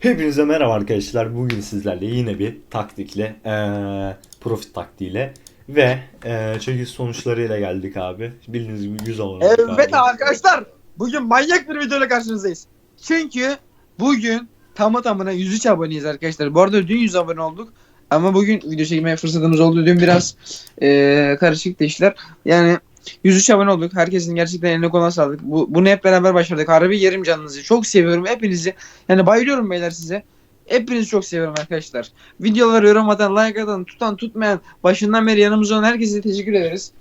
Hepinize merhaba arkadaşlar. Bugün sizlerle yine bir taktikle, eee profit taktiğiyle ve eee çekiş sonuçlarıyla geldik abi. Bildiğiniz gibi 100 abone olduk Evet abi. arkadaşlar bugün manyak bir videoyla karşınızdayız. Çünkü bugün tamı tamına 103 aboneyiz arkadaşlar. Bu arada dün 100 abone olduk. Ama bugün video çekmeye fırsatımız oldu. Dün biraz eee karışıktı işler. Yani 103 abone olduk. Herkesin gerçekten eline koluna sağlık. Bu, bunu hep beraber başardık. Harbi yerim canınızı. Çok seviyorum hepinizi. Yani bayılıyorum beyler size. Hepinizi çok seviyorum arkadaşlar. Videoları yorum atan, like atan, tutan, tutmayan, başından beri yanımızda olan herkese teşekkür ederiz.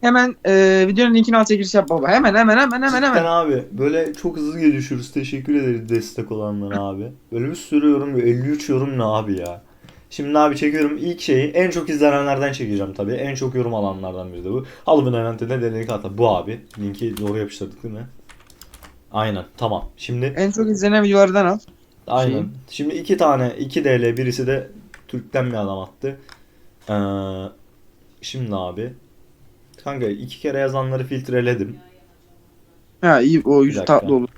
Hemen eee videonun linkini alta giriş yap baba. Hemen hemen hemen hemen Cidden hemen. abi böyle çok hızlı gelişiyoruz. Teşekkür ederiz destek olanlara abi. Böyle bir sürü yorum 53 yorum ne abi ya. Şimdi abi çekiyorum ilk şeyi en çok izlenenlerden çekeceğim tabii. En çok yorum alanlardan biri de bu. Halloween eventinde denedik hatta bu abi. Linki doğru yapıştırdık değil mi? Aynen tamam. Şimdi En çok izlenen videolardan al. Aynen. Şey- Şimdi iki tane 2 DL birisi de Türk'ten bir adam attı. Ee, şimdi abi kanka iki kere yazanları filtreledim. Ha iyi o yüz tatlı olur.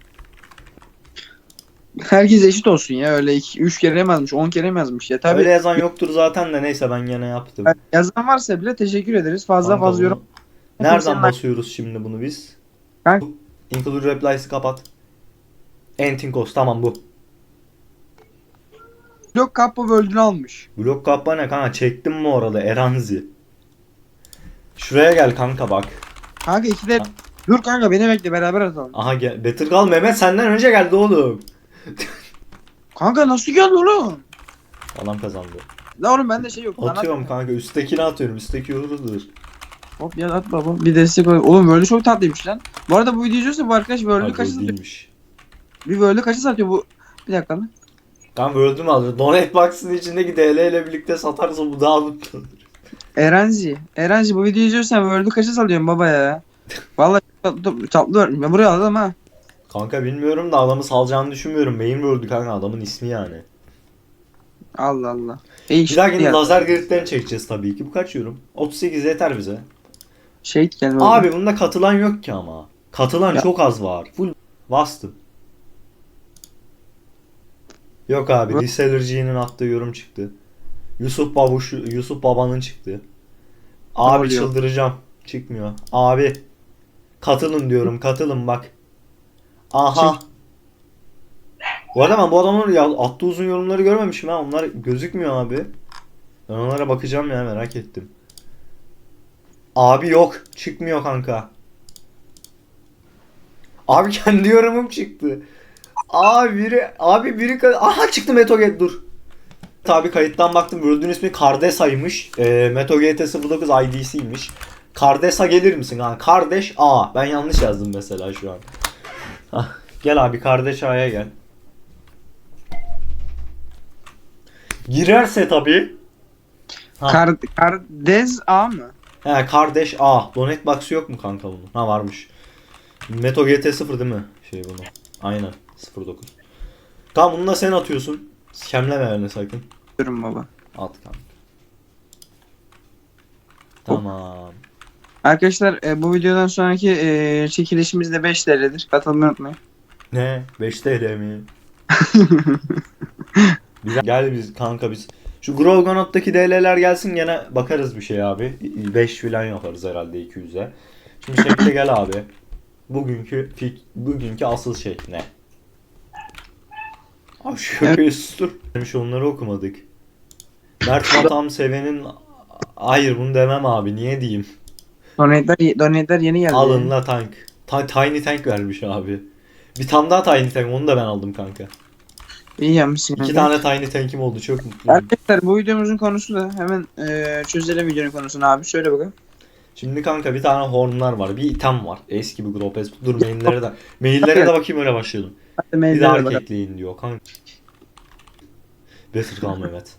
Herkes eşit olsun ya öyle 2 3 kere yazmış 10 kere yazmış ya tabii. Öyle yazan yoktur zaten de neyse ben gene yaptım. Yazan varsa bile teşekkür ederiz. Fazla Kanka fazla bunu- yorum. Nereden basıyoruz şimdi bunu biz? Kanka- Include replies'ı kapat. Entingos tamam bu. Yok kapı böldüğünü almış. Blok kappa ne kanka çektim mi orada Eranzi? Şuraya gel kanka bak. Kanka iki de Ha. Dur kanka beni bekle beraber atalım. Aha gel. Better Call Mehmet senden önce geldi oğlum. Kanka nasıl geldi oğlum? Adam kazandı. La oğlum bende şey yok. lan Atıyorum at- kanka üsttekini atıyorum. Üstteki yorulur. Hop ya at baba. Bir destek ol. Oğlum böyle çok tatlıymış lan. Bu arada bu video izliyorsa bu arkadaş böyle Abi kaçı satıyor? değilmiş. Bir böyle kaçı satıyor bu? Bir dakika lan. Kanka öldüm aldı. Donate Box'ın içindeki DL ile birlikte satarsa bu daha mutlu olur. Erenzi. Erenzi bu videoyu izliyorsan World'u kaça salıyorsun baba ya? Vallahi tatlı, tatlı var. Ben buraya aldım ha. Kanka bilmiyorum da adamı salacağını düşünmüyorum. Main World'ü kanka adamın ismi yani. Allah Allah. E Bir dahakine ya. lazer gridlerini çekeceğiz tabii ki. Bu kaç yorum? 38 yeter bize. Şehit gelme. Abi bunda katılan yok ki ama. Katılan Ya. çok az var. Full bastım. Yok abi. Reseller'cinin attığı yorum çıktı. Yusuf Babuş, Yusuf Baba'nın çıktı. Abi çıldıracağım. Çıkmıyor. Abi. Katılın diyorum. Katılın bak. Aha. Bu arada ben bu adamın ya, attığı uzun yorumları görmemişim ha. Onlar gözükmüyor abi. Ben onlara bakacağım ya merak ettim. Abi yok. Çıkmıyor kanka. Abi kendi yorumum çıktı. Abi biri abi biri aha çıktı Metoget dur. Tabi kayıttan baktım World'ün ismi Kardesa'ymış. E, Meto GT 09 ID'siymiş. Kardesa gelir misin? Ha, kardeş A. Ben yanlış yazdım mesela şu an. Hah, gel abi kardeş A'ya gel. Girerse tabi. Ha. Kar, Kardez A mı? He kardeş A. Donate box yok mu kanka bunun? Ha varmış. Meto GT 0 değil mi? Şey bunu. Aynen. 09. Tamam bunu da sen atıyorsun. Skemleme beni sakın. Diyorum baba. At kanka. Tamam. Arkadaşlar e, bu videodan sonraki e, çekilişimiz de 5 TL'dir. Katılmayı unutmayın. Ne? 5 TL mi? Güzel. Gel biz kanka biz. Şu Grogonot'taki DL'ler gelsin gene bakarız bir şey abi. 5 filan yaparız herhalde 200'e. Şimdi şekle gel abi. Bugünkü fik, bugünkü asıl şey ne? Abi şöyle dur. Demiş onları okumadık. Mert Vatam sevenin Hayır bunu demem abi niye diyeyim? Donate'ler, donate'ler yeni geldi. Alın la tank. Ta- tiny tank vermiş abi. Bir tane daha tiny tank onu da ben aldım kanka. İyi yapmışsın. İki kanka. tane tiny tank'im oldu çok mutluyum. Arkadaşlar bu videomuzun konusu da hemen e, çözelim videonun konusunu abi. Söyle bakalım. Şimdi kanka bir tane hornlar var. Bir item var. Eski bir Gropes. Dur maillere de. Maillere de bakayım öyle başlayalım. Hadi Bir maillere daha bakalım. diyor kanka. Better Call Mehmet.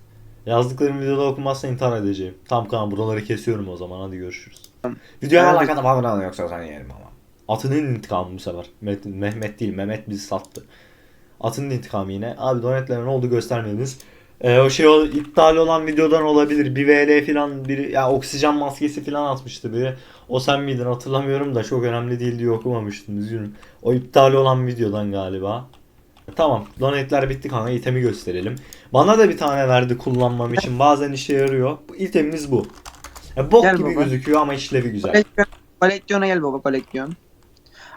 Yazdıklarım videoda okunmazsa intihar edeceğim. Tamam kanka buraları kesiyorum o zaman hadi görüşürüz. Videoya Evet. alakada falan yoksa sen yerim ama. Atının intikamı bu sefer. Mehmet, Mehmet değil Mehmet bizi sattı. Atının intikamı yine. Abi donetlere ne oldu göstermediniz. Ee, o şey o, iptal olan videodan olabilir. Bir VL falan biri ya oksijen maskesi falan atmıştı biri. O sen miydin hatırlamıyorum da çok önemli değil diye okumamıştım üzgünüm. O iptal olan videodan galiba. Tamam donate'ler bitti kanka itemi gösterelim. Bana da bir tane verdi kullanmam için bazen işe yarıyor. Bu itemimiz bu. Ya, bok Gel gibi baba. gözüküyor ama işlevi güzel. Koleksiyon, koleksiyona gel baba koleksiyon.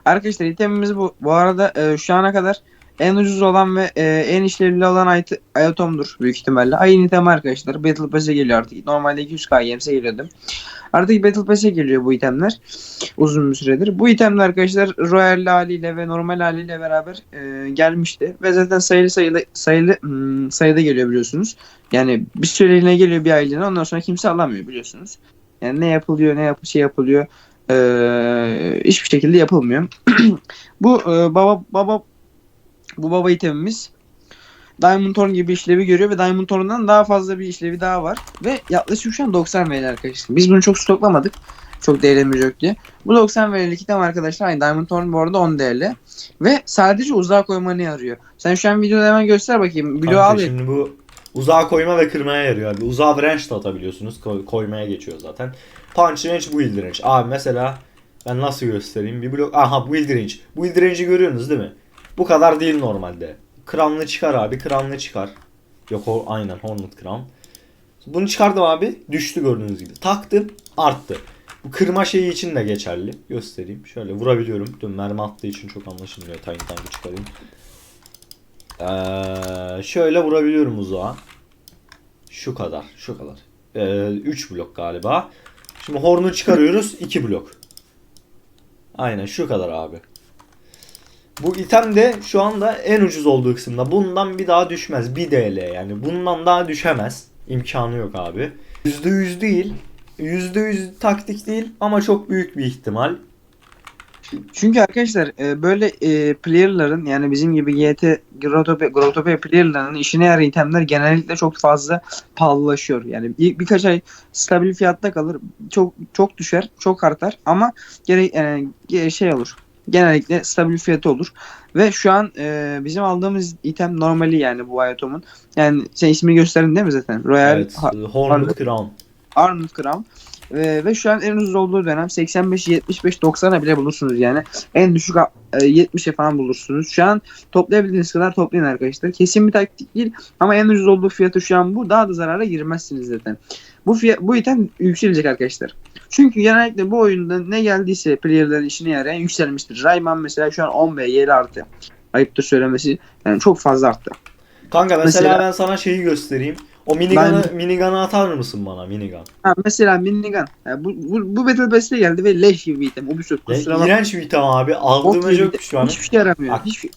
Arkadaşlar itemimiz bu. Bu arada e, şu ana kadar en ucuz olan ve e, en işlevli olan it- item'dur büyük ihtimalle. Aynı item arkadaşlar. Battle Pass'e geliyor artık. Normalde 200k gemse geliyordu. Artık Battle Pass'e geliyor bu itemler. Uzun bir süredir. Bu itemler arkadaşlar Royal haliyle ve normal haliyle beraber e, gelmişti. Ve zaten sayılı sayılı sayılı hmm, sayıda geliyor biliyorsunuz. Yani bir süreliğine geliyor bir aylığına ondan sonra kimse alamıyor biliyorsunuz. Yani ne yapılıyor ne yap şey yapılıyor ee, hiçbir şekilde yapılmıyor. bu e, baba baba bu baba itemimiz Diamond Horn gibi işlevi görüyor ve Diamond Horn'dan daha fazla bir işlevi daha var. Ve yaklaşık şu an 90 VL arkadaşlar. Biz bunu çok stoklamadık. Çok değerimiz yok diye. Bu 90 VL'lik item arkadaşlar aynı Diamond Horn bu arada 10 DL. Ve sadece uzağa koymanı yarıyor. Sen şu an videoda hemen göster bakayım. Kanka al. şimdi bu uzağa koyma ve kırmaya yarıyor abi. Uzağa branch da atabiliyorsunuz. Koy- koymaya geçiyor zaten. Punch range, build range. Abi mesela ben nasıl göstereyim? Bir blok. Aha build range. Build range'i görüyorsunuz değil mi? Bu kadar değil normalde. Kranlı çıkar abi. Kranlı çıkar. Yok o aynen Hornet Crown. Bunu çıkardım abi. Düştü gördüğünüz gibi. Taktım. Arttı. Bu kırma şeyi için de geçerli. Göstereyim. Şöyle vurabiliyorum. Dün mermi attığı için çok anlaşılmıyor. Tiny Tank'ı çıkarayım. Ee, şöyle vurabiliyorum uzağa. Şu kadar. Şu kadar. 3 blok galiba. Şimdi hornu çıkarıyoruz. 2 blok. Aynen şu kadar abi. Bu item de şu anda en ucuz olduğu kısımda. Bundan bir daha düşmez. 1 DL yani. Bundan daha düşemez. İmkanı yok abi. %100 değil. %100 taktik değil ama çok büyük bir ihtimal. Çünkü arkadaşlar e, böyle e, player'ların yani bizim gibi GT Grotopia, Grotopia player'larının işine yarayan itemler genellikle çok fazla pahalılaşıyor. Yani ilk birkaç ay stabil fiyatta kalır. Çok çok düşer, çok artar ama gere, e, ge- şey olur. Genellikle stabil fiyatı olur. Ve şu an e, bizim aldığımız item normali yani bu Ayatom'un. Yani sen ismini gösterdin değil mi zaten? Royal Evet. Ha- Hornet Crown. Arnold Crown. Ee, ve şu an en ucuz olduğu dönem 85, 75, 90'a bile bulursunuz yani. En düşük e, 70'e falan bulursunuz. Şu an toplayabildiğiniz kadar toplayın arkadaşlar. Kesin bir taktik değil ama en ucuz olduğu fiyatı şu an bu. Daha da zarara girmezsiniz zaten. Bu fiyat, bu item yükselecek arkadaşlar. Çünkü genellikle bu oyunda ne geldiyse player'ların işine yarayan yükselmiştir. Rayman mesela şu an 10 ve 7 artı. Ayıptır söylemesi. Yani çok fazla arttı. Kanka mesela, Mesela- ben sana şeyi göstereyim. O minigun'ı minigun'ı atar mısın bana minigun? Ha, mesela minigun. Ha, bu, bu, bu Battle Pass'te geldi ve leş gibi bir item. Ubisoft kusura bakma. iğrenç bir item abi. Aldığıma çok pişmanım. Hiçbir şey yaramıyor. Bak, Hiçbir,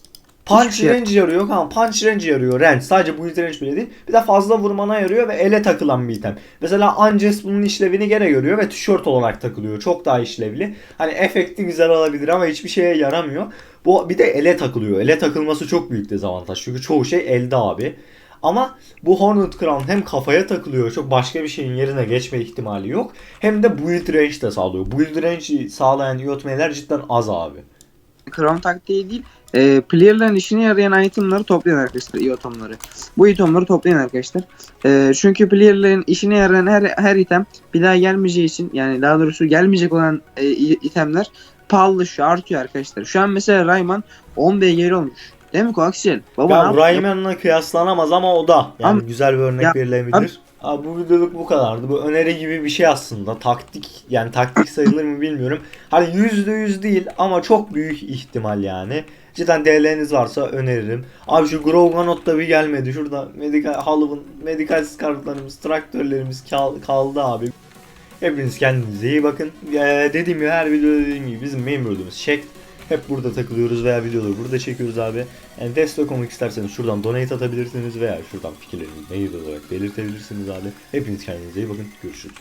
Punch şey- range yarıyor kanka. Punch range yarıyor. Range. Sadece build range bile değil. Bir de fazla vurmana yarıyor ve ele takılan bir item. Mesela Anges bunun işlevini gene görüyor ve tişört olarak takılıyor. Çok daha işlevli. Hani efekti güzel olabilir ama hiçbir şeye yaramıyor. Bu bir de ele takılıyor. Ele takılması çok büyük dezavantaj. Çünkü çoğu şey elde abi. Ama bu Hornet Crown hem kafaya takılıyor. Çok başka bir şeyin yerine geçme ihtimali yok. Hem de build range de sağlıyor. Build range sağlayan iotmeler cidden az abi. Crown taktiği değil. E, player'ların işine yarayan itemları toplayın arkadaşlar. iyi itemları. Bu itemları toplayın arkadaşlar. E, çünkü player'ların işine yarayan her, her item bir daha gelmeyeceği için yani daha doğrusu gelmeyecek olan e, itemler pahalılaşıyor, artıyor arkadaşlar. Şu an mesela Rayman 10 BGL olmuş. Değil mi Koaksiyel? Baba Ya? Rayman'la kıyaslanamaz ama o da. Yani Ama- güzel bir örnek Ya- verilebilir. Abi bu videoluk bu kadardı. Bu öneri gibi bir şey aslında. Taktik yani taktik sayılır mı bilmiyorum. Hani %100 değil ama çok büyük ihtimal yani. Cidden DL'niz varsa öneririm. Abi şu Groganot da bir gelmedi. Şurada medikal halımın medikal kartlarımız, traktörlerimiz kal- kaldı abi. Hepiniz kendinize iyi bakın. Ee, dediğim gibi her videoda dediğim gibi bizim main bölümümüz. Hep burada takılıyoruz veya videoları burada çekiyoruz abi. Yani destek olmak isterseniz şuradan donate atabilirsiniz veya şuradan fikirlerinizi mail olarak belirtebilirsiniz abi. Hepiniz kendinize iyi bakın. Görüşürüz.